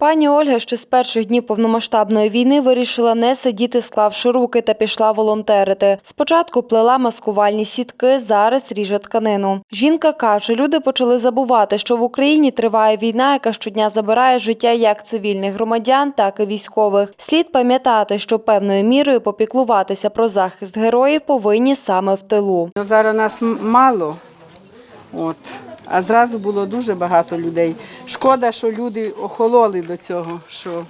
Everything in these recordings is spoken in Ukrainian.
Пані Ольга ще з перших днів повномасштабної війни вирішила не сидіти, склавши руки, та пішла волонтерити. Спочатку плела маскувальні сітки, зараз ріже тканину. Жінка каже, люди почали забувати, що в Україні триває війна, яка щодня забирає життя як цивільних громадян, так і військових. Слід пам'ятати, що певною мірою попіклуватися про захист героїв повинні саме в тилу. Ну, Зараз нас мало, от. А зразу було дуже багато людей. Шкода, що люди охололи до цього, що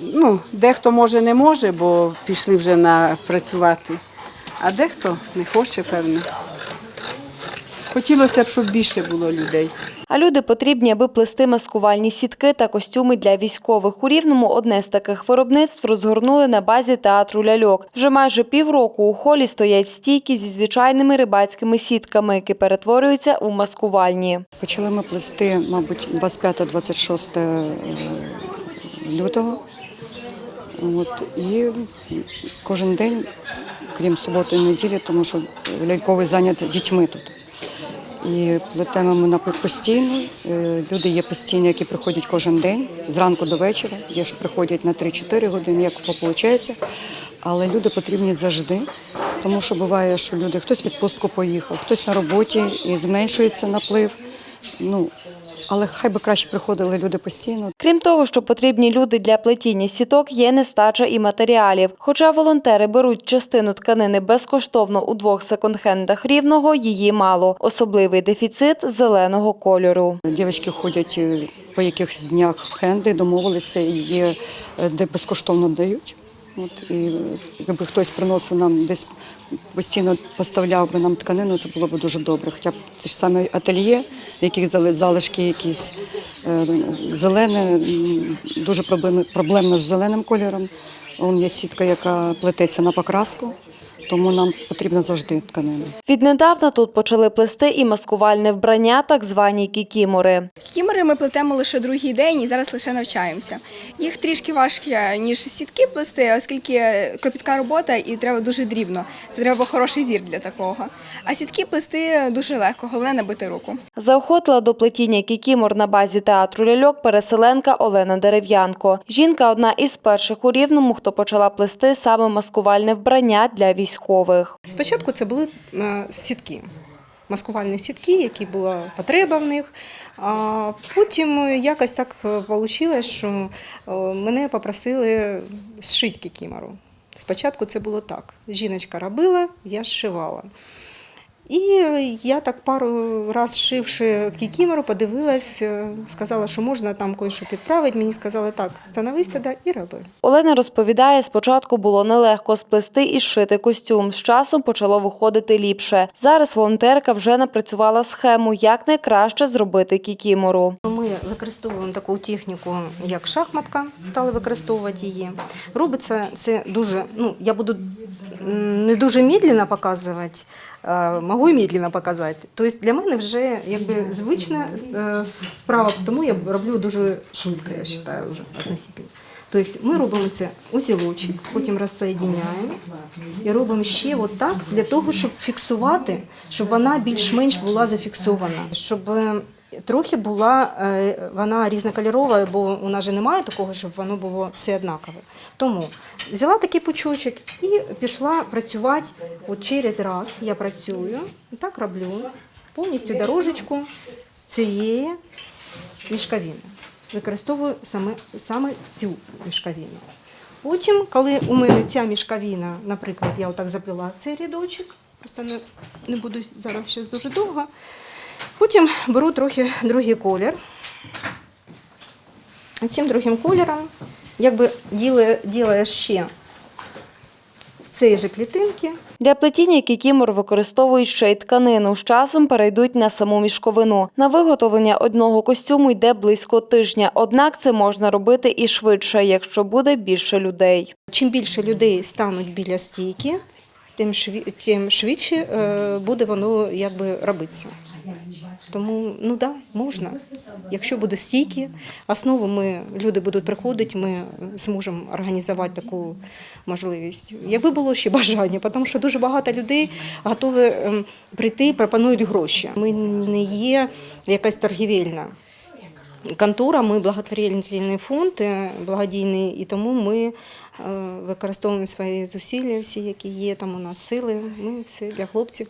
ну, дехто може не може, бо пішли вже на працювати, а дехто не хоче, певно. Хотілося б, щоб більше було людей. А люди потрібні, аби плести маскувальні сітки та костюми для військових. У Рівному одне з таких виробництв розгорнули на базі театру ляльок. Вже майже півроку у холі стоять стійки зі звичайними рибацькими сітками, які перетворюються у маскувальні. Почали ми плести, мабуть, 25-26 е, лютого. От, і кожен день, крім суботи і неділі, тому що ляльковий зайнят дітьми тут. І плетемо ми постійно. Е, Люди є постійні, які приходять кожен день, зранку до вечора. Є, що приходять на 3-4 години, як виходить. Але люди потрібні завжди, тому що буває, що люди хтось відпустку поїхав, хтось на роботі і зменшується наплив. Ну, але хай би краще приходили люди постійно. Крім того, що потрібні люди для плетіння сіток, є нестача і матеріалів. Хоча волонтери беруть частину тканини безкоштовно у двох секонд-хендах рівного, її мало. Особливий дефіцит зеленого кольору. Дівчатки ходять е, по якихось днях в хенди, домовилися, є е, де безкоштовно дають. От, і е, якби хтось приносив нам десь постійно поставляв би нам тканину, це було б дуже добре. Хоча б те ж саме ательє, яких зали- залишки якісь е, зелене, дуже проблемно, з зеленим кольором. Вон є сітка, яка плететься на покраску, тому нам потрібна завжди тканина. Віднедавна тут почали плести і маскувальне вбрання, так звані кікімори. Кікімори ми плетемо лише другий день і зараз лише навчаємося. Їх трішки важче, ніж сітки плести, оскільки кропітка робота і треба дуже дрібно. Це треба хороший зір для такого. А сітки плести дуже легко, головне набити руку. Заохотила до плетіння кікімор на базі театру ляльок переселенка Олена Дерев'янко. Жінка одна із перших у Рівному, хто почала плести саме маскувальне вбрання для військових. Спочатку це були е, сітки, маскувальні сітки, які була потреба в них. А потім якось так вийшло, що е, мене попросили зшити кікімору. Спочатку це було так. Жіночка робила, я зшивала. І я так пару раз шивши кікімору, подивилась, е, сказала, що можна там кое-що підправити. Мені сказали, так, становись тоді і роби. Олена розповідає, спочатку було нелегко сплести і зшити костюм. З часом почало виходити ліпше. Зараз волонтерка вже напрацювала схему, як найкраще зробити кікімору. Ми використовуємо таку техніку, як шахматка, стали використовувати її. Робиться це дуже, ну я буду не дуже медленно показувати, можу і медленно показати. Тобто для мене вже якби звична е, справа, тому я роблю дуже швидко, я вважаю, вже относительно. Тобто ми робимо це узілочок, потім розсоєдиняємо і робимо ще отак для того, щоб фіксувати, щоб вона більш-менш була зафіксована, щоб е, трохи була е, вона різнокольорова, бо у нас же немає такого, щоб воно було все однакове. Тому взяла такий пучочок і пішла працювати от через раз. Я працюю, так роблю повністю дорожечку з цієї мішковини. Використовую саме, саме цю мішковину. Потім, коли у мене ця мішковина, наприклад, я отак заплела цей рядочок, просто не, не буду зараз ще дуже довго. Потім беру трохи другий колір. Цим другим кольором якби ділаю ще в цій же клітинки. Для плетіння кікімор використовують ще й тканину. З часом перейдуть на саму мішковину. На виготовлення одного костюму йде близько тижня. Однак це можна робити і швидше, якщо буде більше людей. Чим більше людей стануть біля стійки, тим, швидше е, буде воно якби робитися. Тому ну да, можна. Якщо буде стійки, основу ми люди будуть приходити, ми зможемо організувати таку можливість. Якби було ще бажання, тому що дуже багато людей готові ем, прийти, пропонують гроші. Ми не є якась торгівельна контора, ми благотворительний фонд, е, благодійний, і тому ми е, використовуємо свої зусилля, всі, які є там у нас сили. Ми все для хлопців